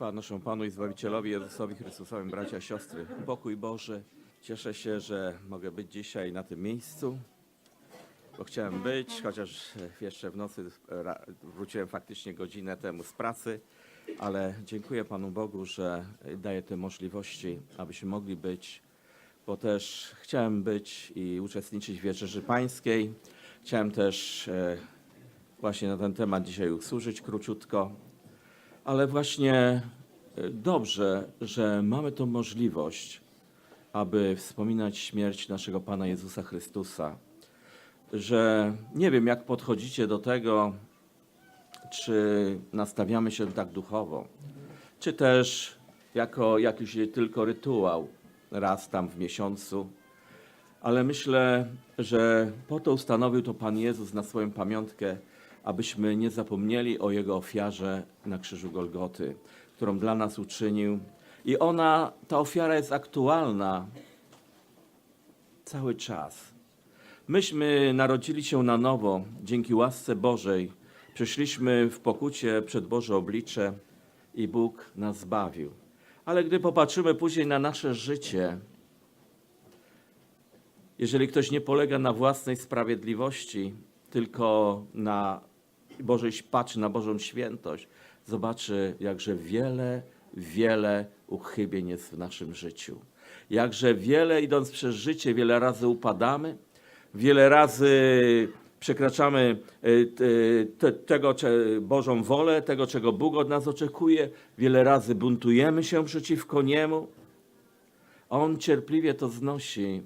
Chwała Panu i Zbawicielowi Jezusowi Chrystusowi, bracia siostry. Pokój Boży. Cieszę się, że mogę być dzisiaj na tym miejscu, bo chciałem być, chociaż jeszcze w nocy wróciłem faktycznie godzinę temu z pracy, ale dziękuję Panu Bogu, że daje te możliwości, abyśmy mogli być, bo też chciałem być i uczestniczyć w Wieczerzy Pańskiej. Chciałem też e, właśnie na ten temat dzisiaj usłużyć króciutko. Ale właśnie e, dobrze, że mamy tą możliwość, aby wspominać śmierć naszego Pana Jezusa Chrystusa. Że nie wiem, jak podchodzicie do tego, czy nastawiamy się tak duchowo, czy też jako jakiś tylko rytuał raz tam w miesiącu. Ale myślę, że po to ustanowił to Pan Jezus na swoją pamiątkę, abyśmy nie zapomnieli o Jego ofiarze na krzyżu Golgoty, którą dla nas uczynił. I ona, ta ofiara jest aktualna cały czas. Myśmy narodzili się na nowo dzięki łasce Bożej. Przyszliśmy w pokucie przed Boże oblicze i Bóg nas zbawił. Ale gdy popatrzymy później na nasze życie, jeżeli ktoś nie polega na własnej sprawiedliwości, tylko na Bożej, patrzy na Bożą świętość, zobaczy, jakże wiele, wiele uchybień jest w naszym życiu. Jakże wiele, idąc przez życie, wiele razy upadamy, wiele razy przekraczamy y, ty- te, tego, cze- Bożą wolę, tego, czego Bóg od nas oczekuje, wiele razy buntujemy się przeciwko Niemu, On cierpliwie to znosi,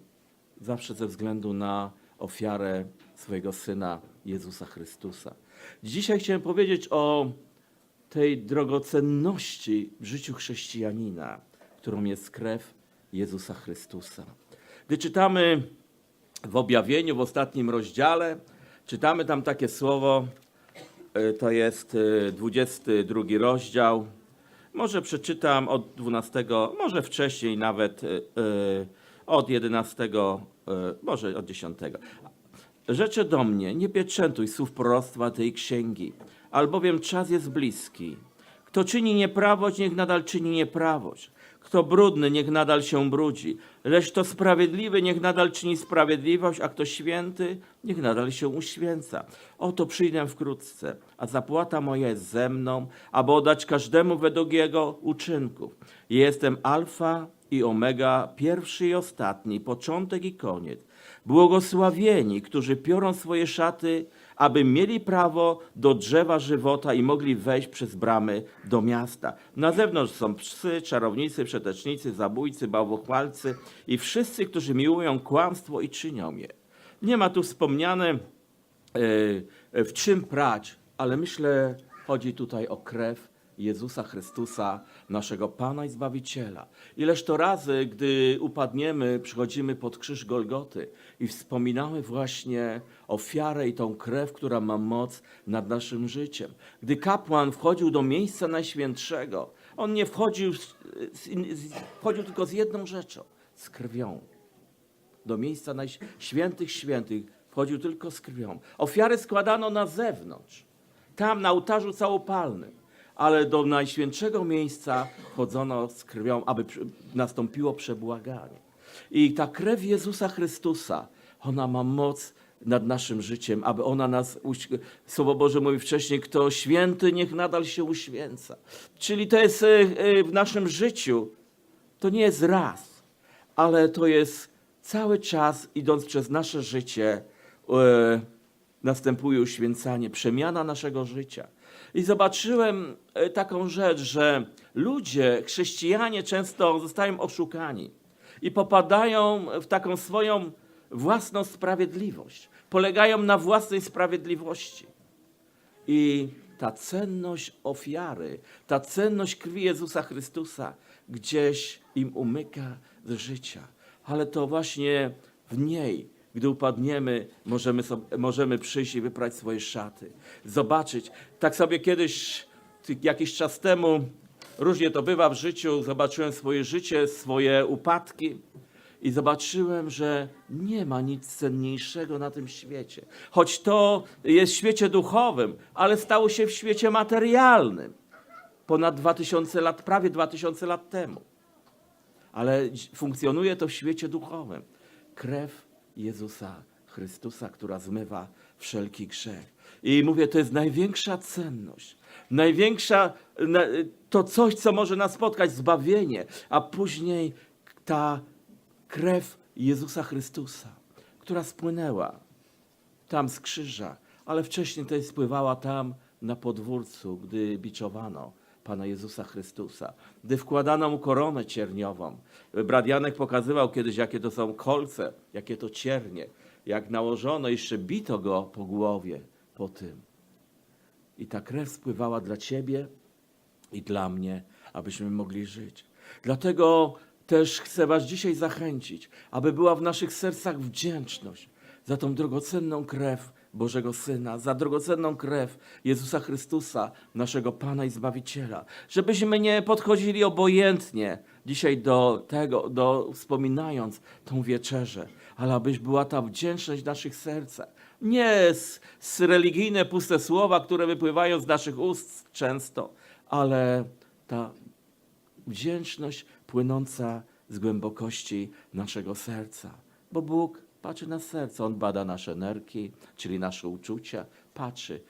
zawsze ze względu na ofiarę swojego Syna Jezusa Chrystusa. Dzisiaj chciałem powiedzieć o tej drogocenności w życiu chrześcijanina, którą jest krew Jezusa Chrystusa. Gdy czytamy w objawieniu, w ostatnim rozdziale, czytamy tam takie słowo, e, to jest e, 22 rozdział. Może przeczytam od 12, może wcześniej nawet e, e, od 11, e, może od 10. Rzeczy do mnie, nie pieczętuj słów proroctwa tej księgi, albowiem czas jest bliski. Kto czyni nieprawość, niech nadal czyni nieprawość. Kto brudny, niech nadal się brudzi. Lecz kto sprawiedliwy, niech nadal czyni sprawiedliwość, a kto święty, niech nadal się uświęca. Oto przyjdę wkrótce, a zapłata moja jest ze mną, aby oddać każdemu według jego uczynków. Jestem alfa i omega, pierwszy i ostatni, początek i koniec. Błogosławieni, którzy piorą swoje szaty, aby mieli prawo do drzewa żywota i mogli wejść przez bramy do miasta. Na zewnątrz są psy, czarownicy, przetecznicy, zabójcy, bałwochwalcy i wszyscy, którzy miłują kłamstwo i czynią je. Nie ma tu wspomniane, e, w czym prać, ale myślę, chodzi tutaj o krew Jezusa Chrystusa, naszego Pana i Zbawiciela. Ileż to razy, gdy upadniemy, przychodzimy pod krzyż Golgoty i wspominamy właśnie ofiarę i tą krew, która ma moc nad naszym życiem. Gdy kapłan wchodził do miejsca najświętszego, on nie wchodził, wchodził tylko z jedną rzeczą, z krwią do miejsca najświętych świętych wchodził tylko z krwią. Ofiary składano na zewnątrz, tam na ołtarzu całopalnym, ale do najświętszego miejsca wchodzono z krwią, aby nastąpiło przebłaganie. I ta krew Jezusa Chrystusa, ona ma moc nad naszym życiem, aby ona nas, Słowo Boże mówi wcześniej, kto święty, niech nadal się uświęca. Czyli to jest e, e, w naszym życiu, to nie jest raz, ale to jest cały czas, idąc przez nasze życie, e, następuje uświęcanie, przemiana naszego życia. I zobaczyłem e, taką rzecz, że ludzie, chrześcijanie często zostają oszukani i popadają w taką swoją własną sprawiedliwość. Polegają na własnej sprawiedliwości. I ta cenność ofiary, ta cenność krwi Jezusa Chrystusa gdzieś im umyka z życia. Ale to właśnie w niej, gdy upadniemy, możemy, sobie, możemy przyjść i wyprać swoje szaty. Zobaczyć. Tak sobie kiedyś, jakiś czas temu, różnie to bywa w życiu, zobaczyłem swoje życie, swoje upadki. I zobaczyłem, że nie ma nic cenniejszego na tym świecie. Choć to jest w świecie duchowym, ale stało się w świecie materialnym. ponad 2000 lat, prawie 2000 lat temu. Ale funkcjonuje to w świecie duchowym. Krew Jezusa Chrystusa, która zmywa wszelki grzech. I mówię, to jest największa cenność. Największa, na- to coś, co może nas spotkać, zbawienie, a później ta krew Jezusa Chrystusa, która spłynęła tam z krzyża, ale wcześniej też spływała tam na podwórcu, gdy biczowano Pana Jezusa Chrystusa, gdy wkładano mu koronę cierniową. Brat Janek pokazywał kiedyś, jakie to są kolce, jakie to ciernie, jak nałożono, jeszcze bito go po głowie po tym. I ta krew spływała dla Ciebie i dla mnie, abyśmy mogli żyć. Dlatego też chcę Was dzisiaj zachęcić, aby była w naszych sercach wdzięczność za tą drogocenną krew Bożego Syna, za drogocenną krew Jezusa Chrystusa, naszego Pana i Zbawiciela. Żebyśmy nie podchodzili obojętnie dzisiaj do tego, do wspominając tą wieczerzę, ale abyś była ta wdzięczność w naszych sercach. Nie z, z religijne puste słowa, które wypływają z naszych ust często, ale ta wdzięczność płynąca z głębokości naszego serca. Bo Bóg patrzy na serce, On bada nasze nerki, czyli nasze uczucia, patrzy,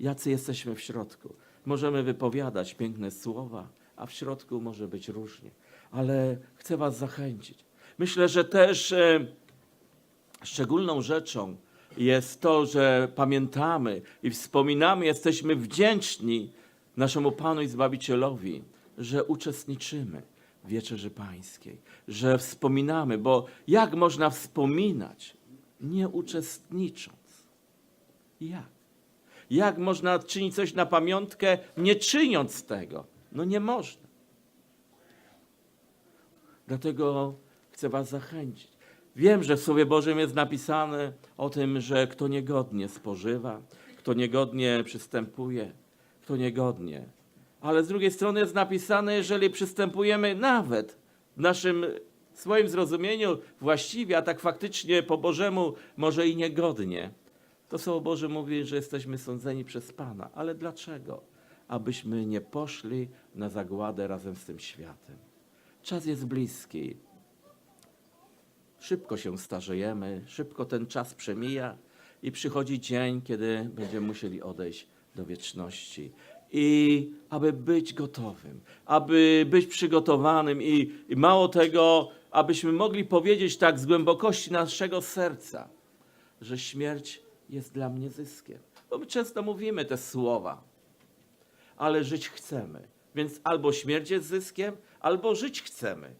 jacy jesteśmy w środku. Możemy wypowiadać piękne słowa, a w środku może być różnie. Ale chcę Was zachęcić. Myślę, że też e, szczególną rzeczą jest to, że pamiętamy i wspominamy, jesteśmy wdzięczni naszemu Panu i Zbawicielowi, że uczestniczymy Wieczerzy Pańskiej, że wspominamy, bo jak można wspominać, nie uczestnicząc? Jak? Jak można czynić coś na pamiątkę, nie czyniąc tego? No nie można. Dlatego chcę Was zachęcić. Wiem, że w Słowie Bożym jest napisane o tym, że kto niegodnie spożywa, kto niegodnie przystępuje, kto niegodnie. Ale z drugiej strony jest napisane, jeżeli przystępujemy nawet w naszym swoim zrozumieniu właściwie, a tak faktycznie po Bożemu może i niegodnie, to Słowo Boże mówi, że jesteśmy sądzeni przez Pana. Ale dlaczego? Abyśmy nie poszli na zagładę razem z tym światem. Czas jest bliski. Szybko się starzejemy, szybko ten czas przemija i przychodzi dzień, kiedy będziemy musieli odejść do wieczności. I aby być gotowym, aby być przygotowanym i, i mało tego, abyśmy mogli powiedzieć tak z głębokości naszego serca, że śmierć jest dla mnie zyskiem. Bo my często mówimy te słowa, ale żyć chcemy. Więc albo śmierć jest zyskiem, albo żyć chcemy.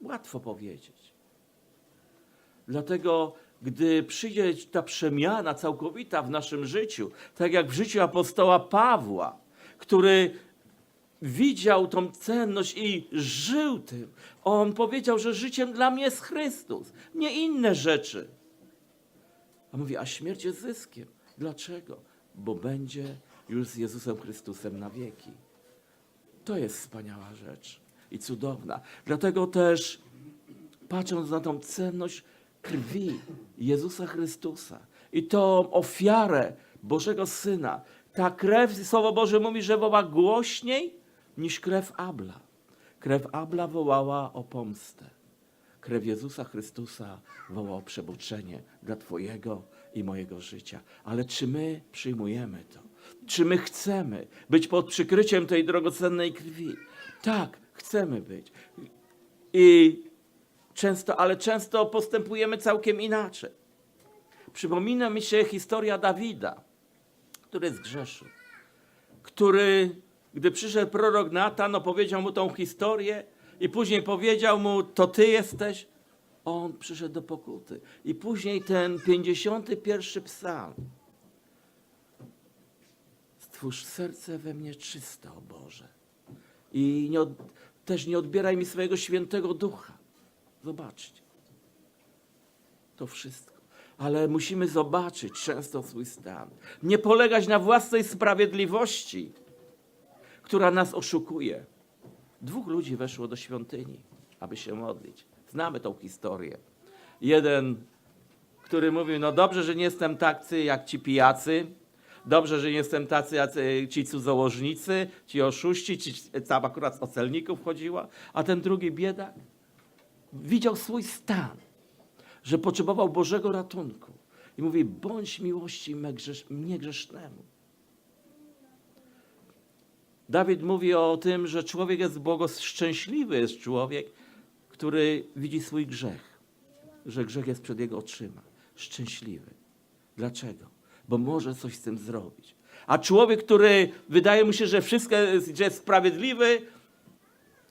Łatwo powiedzieć. Dlatego, gdy przyjdzie ta przemiana całkowita w naszym życiu, tak jak w życiu apostoła Pawła, który widział tą cenność i żył tym, on powiedział, że życiem dla mnie jest Chrystus, nie inne rzeczy. A mówi, a śmierć jest zyskiem. Dlaczego? Bo będzie już z Jezusem Chrystusem na wieki. To jest wspaniała rzecz i cudowna. Dlatego też, patrząc na tą cenność krwi Jezusa Chrystusa i tą ofiarę Bożego Syna, ta krew, Słowo Boże mówi, że woła głośniej niż krew Abla. Krew Abla wołała o pomstę. Krew Jezusa Chrystusa woła o przebaczenie dla Twojego i mojego życia. Ale czy my przyjmujemy to? Czy my chcemy być pod przykryciem tej drogocennej krwi? Tak, chcemy być. I często, ale często postępujemy całkiem inaczej. Przypomina mi się historia Dawida, który zgrzeszył, który, gdy przyszedł prorok Natan, opowiedział mu tą historię i później powiedział mu, to ty jesteś, on przyszedł do pokuty. I później ten 51 psalm. Stwórz serce we mnie czyste, o Boże. I nie od, też nie odbieraj mi swojego świętego ducha. Zobaczcie. To wszystko. Ale musimy zobaczyć często swój stan. Nie polegać na własnej sprawiedliwości, która nas oszukuje. Dwóch ludzi weszło do świątyni, aby się modlić. Znamy tą historię. Jeden, który mówił, no dobrze, że nie jestem tacy jak ci pijacy, Dobrze, że nie jestem tacy, jacy ci cudzołożnicy, ci oszuści, ci, tam akurat o celników chodziła, a ten drugi biedak widział swój stan, że potrzebował Bożego ratunku. I mówi, bądź miłości me grzesz, mnie grzesznemu. Dawid mówi o tym, że człowiek jest błogos szczęśliwy jest człowiek, który widzi swój grzech, że grzech jest przed jego oczyma. Szczęśliwy. Dlaczego? Bo może coś z tym zrobić. A człowiek, który wydaje mu się, że wszystko jest, że jest sprawiedliwy,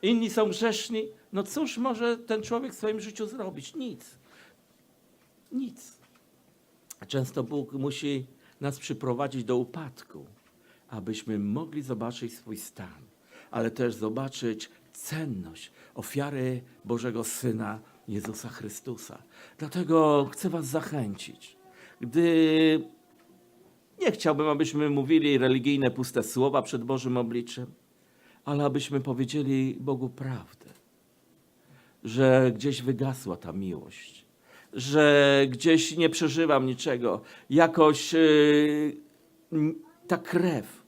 inni są grzeszni, no cóż może ten człowiek w swoim życiu zrobić? Nic. Nic. Często Bóg musi nas przyprowadzić do upadku, abyśmy mogli zobaczyć swój stan, ale też zobaczyć cenność ofiary Bożego Syna Jezusa Chrystusa. Dlatego chcę Was zachęcić, gdy nie chciałbym, abyśmy mówili religijne puste słowa przed Bożym obliczem, ale abyśmy powiedzieli Bogu prawdę, że gdzieś wygasła ta miłość, że gdzieś nie przeżywam niczego. Jakoś n- ta krew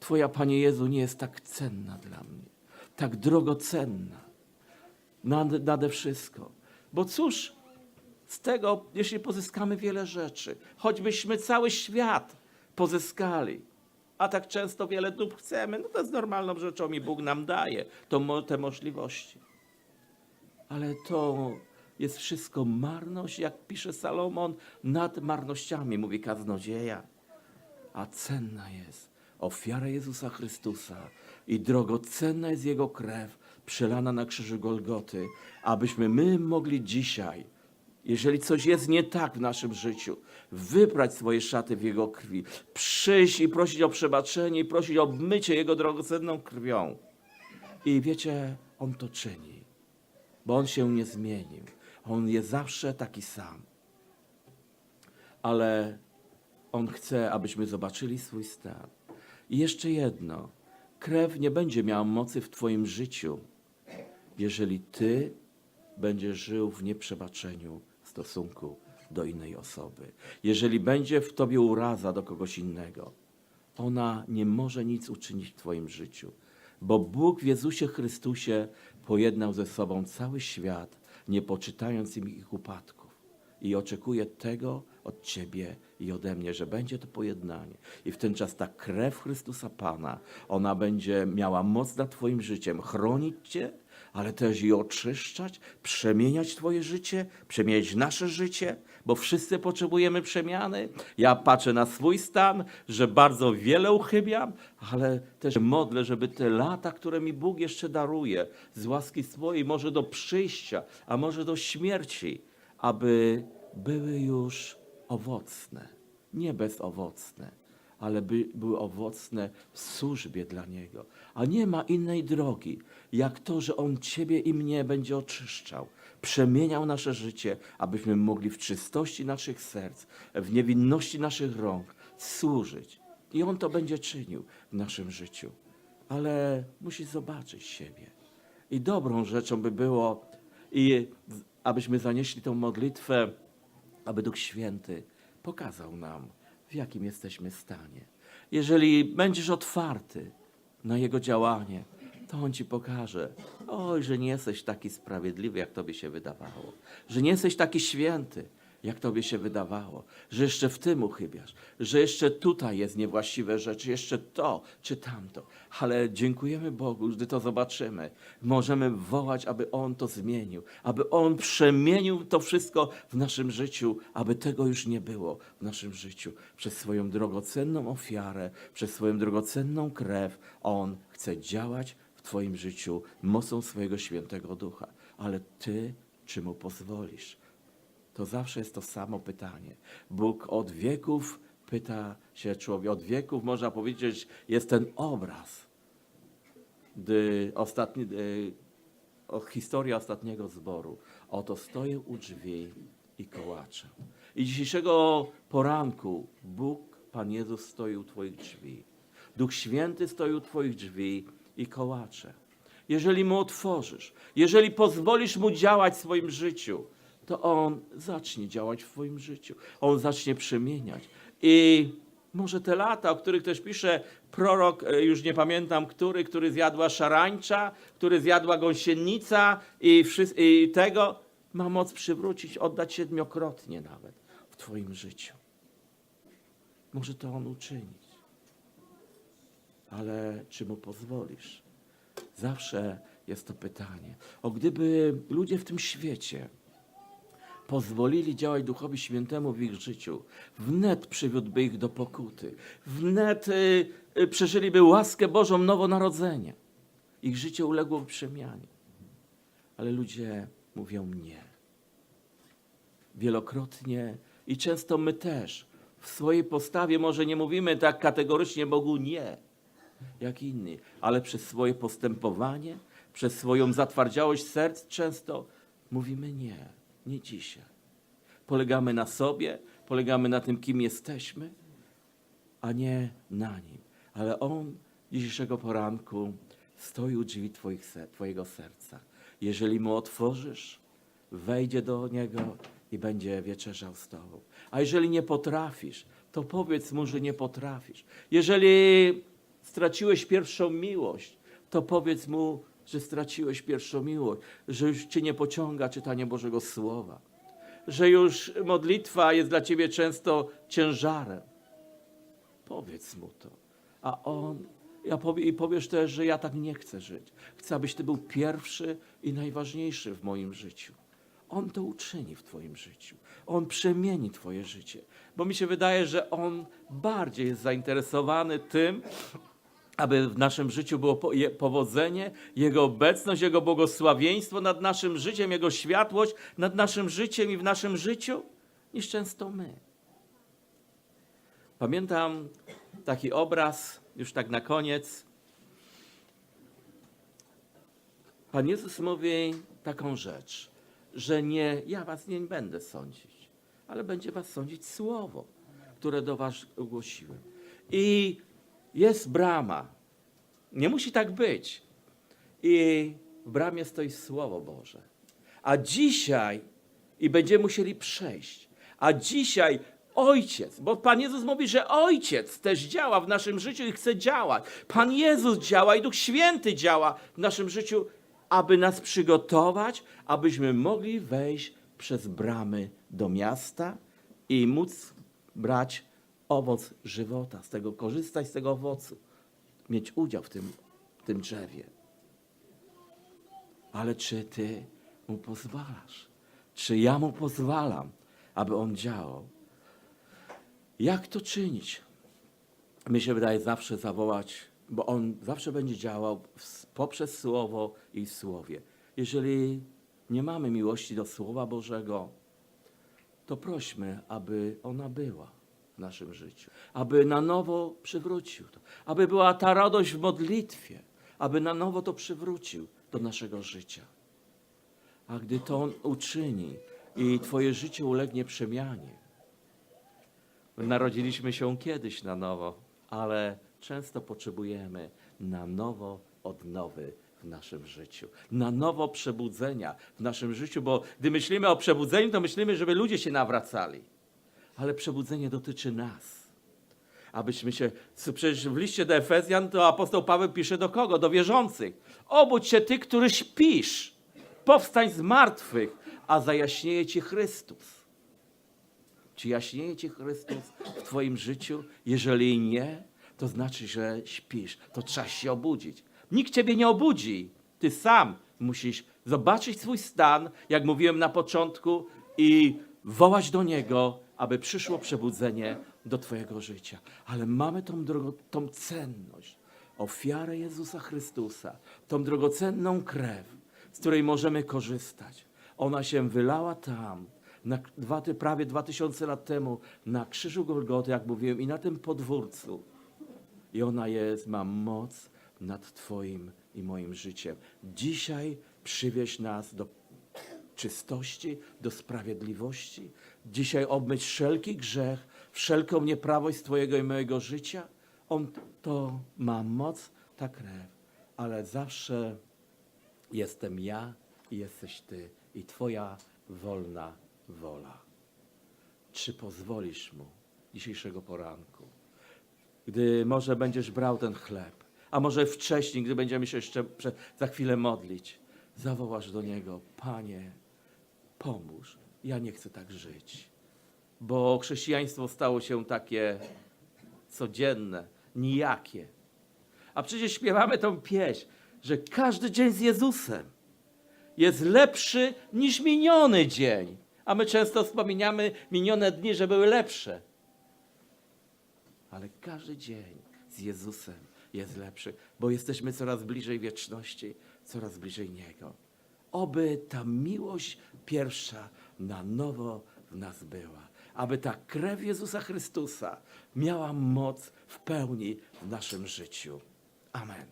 Twoja, Panie Jezu, nie jest tak cenna dla mnie, tak drogocenna nade, nade wszystko. Bo cóż z tego, jeśli pozyskamy wiele rzeczy, choćbyśmy cały świat pozyskali, a tak często wiele dóbr chcemy, no to jest normalną rzeczą i Bóg nam daje to, te możliwości. Ale to jest wszystko marność, jak pisze Salomon, nad marnościami, mówi kaznodzieja. A cenna jest ofiara Jezusa Chrystusa i drogocenna jest Jego krew przelana na krzyżu Golgoty, abyśmy my mogli dzisiaj, jeżeli coś jest nie tak w naszym życiu, wybrać swoje szaty w Jego krwi, przyjść i prosić o przebaczenie i prosić o obmycie Jego drogocenną krwią. I wiecie, On to czyni bo on się nie zmienił. On jest zawsze taki sam. Ale on chce, abyśmy zobaczyli swój stan. I jeszcze jedno. Krew nie będzie miała mocy w Twoim życiu, jeżeli Ty będziesz żył w nieprzebaczeniu w stosunku do innej osoby. Jeżeli będzie w Tobie uraza do kogoś innego, ona nie może nic uczynić w Twoim życiu, bo Bóg w Jezusie Chrystusie pojednał ze sobą cały świat, nie poczytając im ich upadków. I oczekuje tego od Ciebie i ode mnie, że będzie to pojednanie. I w ten czas ta krew Chrystusa Pana, ona będzie miała moc nad Twoim życiem, chronić Cię, ale też i oczyszczać, przemieniać Twoje życie, przemieniać nasze życie, bo wszyscy potrzebujemy przemiany. Ja patrzę na swój stan, że bardzo wiele uchybiam, ale też modlę, żeby te lata, które mi Bóg jeszcze daruje, z łaski swojej, może do przyjścia, a może do śmierci, aby były już owocne, nie bezowocne, ale by były owocne w służbie dla Niego. A nie ma innej drogi, jak to, że On Ciebie i mnie będzie oczyszczał, przemieniał nasze życie, abyśmy mogli w czystości naszych serc, w niewinności naszych rąk służyć. I On to będzie czynił w naszym życiu. Ale musi zobaczyć siebie. I dobrą rzeczą by było, i abyśmy zanieśli tą modlitwę, aby Duch Święty pokazał nam, w jakim jesteśmy stanie. Jeżeli będziesz otwarty na Jego działanie, to On ci pokaże, oj, że nie jesteś taki sprawiedliwy, jak Tobie się wydawało, że nie jesteś taki święty, jak Tobie się wydawało, że jeszcze w tym uchybiasz, że jeszcze tutaj jest niewłaściwe rzeczy, jeszcze to czy tamto. Ale dziękujemy Bogu, gdy to zobaczymy. Możemy wołać, aby On to zmienił, aby On przemienił to wszystko w naszym życiu, aby tego już nie było w naszym życiu. Przez swoją drogocenną ofiarę, przez swoją drogocenną krew On chce działać w Twoim życiu mocą swojego świętego ducha. Ale Ty, czy Mu pozwolisz? To zawsze jest to samo pytanie. Bóg od wieków pyta się człowiek, od wieków można powiedzieć, jest ten obraz, gdy ostatni, o historia ostatniego zboru. Oto stoję u drzwi i kołaczę. I dzisiejszego poranku Bóg, Pan Jezus stoi u Twoich drzwi. Duch Święty stoi u Twoich drzwi i kołacze. Jeżeli Mu otworzysz, jeżeli pozwolisz Mu działać w swoim życiu, to On zacznie działać w Twoim życiu. On zacznie przemieniać. I Może te lata, o których też pisze prorok, e, już nie pamiętam który, który zjadła szarańcza, który zjadła gąsienica i, i tego, ma moc przywrócić, oddać siedmiokrotnie nawet w Twoim życiu. Może to On uczynić. Ale czy Mu pozwolisz? Zawsze jest to pytanie. O gdyby ludzie w tym świecie pozwolili działać Duchowi Świętemu w ich życiu, wnet przywiódłby ich do pokuty, wnet y, y, przeżyliby łaskę Bożą nowonarodzenia. Ich życie uległoby przemianie. Ale ludzie mówią nie. Wielokrotnie i często my też w swojej postawie może nie mówimy tak kategorycznie Bogu nie, jak inni, ale przez swoje postępowanie, przez swoją zatwardziałość serc często mówimy nie, nie dzisiaj. Polegamy na sobie, polegamy na tym, kim jesteśmy, a nie na nim. Ale On dzisiejszego poranku stoi u drzwi twoich, Twojego serca. Jeżeli Mu otworzysz, wejdzie do Niego i będzie wieczerzał z Tobą. A jeżeli nie potrafisz, to powiedz Mu, że nie potrafisz. Jeżeli straciłeś pierwszą miłość, to powiedz Mu, że straciłeś pierwszą miłość, że już Cię nie pociąga czytanie Bożego Słowa, że już modlitwa jest dla Ciebie często ciężarem. Powiedz Mu to. A On, ja powie, i powiesz też, że ja tak nie chcę żyć. Chcę, abyś Ty był pierwszy i najważniejszy w moim życiu. On to uczyni w Twoim życiu. On przemieni Twoje życie. Bo mi się wydaje, że On bardziej jest zainteresowany tym, aby w naszym życiu było powodzenie, Jego obecność, Jego błogosławieństwo nad naszym życiem, Jego światłość nad naszym życiem i w naszym życiu, niż często my. Pamiętam taki obraz, już tak na koniec. Pan Jezus mówi taką rzecz, że nie, ja was nie będę sądzić, ale będzie was sądzić słowo, które do was ogłosiłem. I jest brama. Nie musi tak być. I w bramie stoi Słowo Boże. A dzisiaj, i będziemy musieli przejść, a dzisiaj Ojciec, bo Pan Jezus mówi, że Ojciec też działa w naszym życiu i chce działać. Pan Jezus działa i Duch Święty działa w naszym życiu, aby nas przygotować, abyśmy mogli wejść przez bramy do miasta i móc brać owoc żywota, z tego korzystać z tego owocu, mieć udział w tym, w tym drzewie. Ale czy ty mu pozwalasz? Czy ja mu pozwalam, aby on działał? Jak to czynić? Mi się wydaje zawsze zawołać, bo on zawsze będzie działał poprzez słowo i słowie. Jeżeli nie mamy miłości do Słowa Bożego, to prośmy, aby ona była w naszym życiu, aby na nowo przywrócił to, aby była ta radość w modlitwie, aby na nowo to przywrócił do naszego życia. A gdy to On uczyni i Twoje życie ulegnie przemianie, My Narodziliśmy się kiedyś na nowo, ale często potrzebujemy na nowo odnowy w naszym życiu, na nowo przebudzenia w naszym życiu, bo gdy myślimy o przebudzeniu, to myślimy, żeby ludzie się nawracali. Ale przebudzenie dotyczy nas. Abyśmy się, przecież w liście do Efezjan to apostoł Paweł pisze do kogo? Do wierzących. Obudź się ty, który śpisz. Powstań z martwych, a zajaśnieje ci Chrystus. Czy jaśnieje Ci Chrystus w Twoim życiu? Jeżeli nie, to znaczy, że śpisz. To trzeba się obudzić. Nikt Ciebie nie obudzi. Ty sam musisz zobaczyć swój stan, jak mówiłem na początku, i wołać do Niego, aby przyszło przebudzenie do Twojego życia. Ale mamy tą, drogo, tą cenność, ofiarę Jezusa Chrystusa, tą drogocenną krew, z której możemy korzystać. Ona się wylała tam, na, dwa, prawie dwa tysiące lat temu, na krzyżu Golgoty, jak mówiłem, i na tym podwórcu. I ona jest, ma moc nad Twoim i moim życiem. Dzisiaj przywieź nas do czystości, do sprawiedliwości. Dzisiaj obmyć wszelki grzech, wszelką nieprawość Twojego i mojego życia. On to ma moc, ta krew, ale zawsze jestem ja i jesteś Ty i Twoja wolna wola. Czy pozwolisz Mu dzisiejszego poranku? gdy może będziesz brał ten chleb, a może wcześniej, gdy będziemy się jeszcze za chwilę modlić, zawołasz do Niego, Panie, pomóż, ja nie chcę tak żyć. Bo chrześcijaństwo stało się takie codzienne, nijakie. A przecież śpiewamy tą pieśń, że każdy dzień z Jezusem jest lepszy niż miniony dzień. A my często wspominamy minione dni, że były lepsze. Ale każdy dzień z Jezusem jest lepszy, bo jesteśmy coraz bliżej wieczności, coraz bliżej Niego. Oby ta miłość pierwsza na nowo w nas była. Aby ta krew Jezusa Chrystusa miała moc w pełni w naszym życiu. Amen.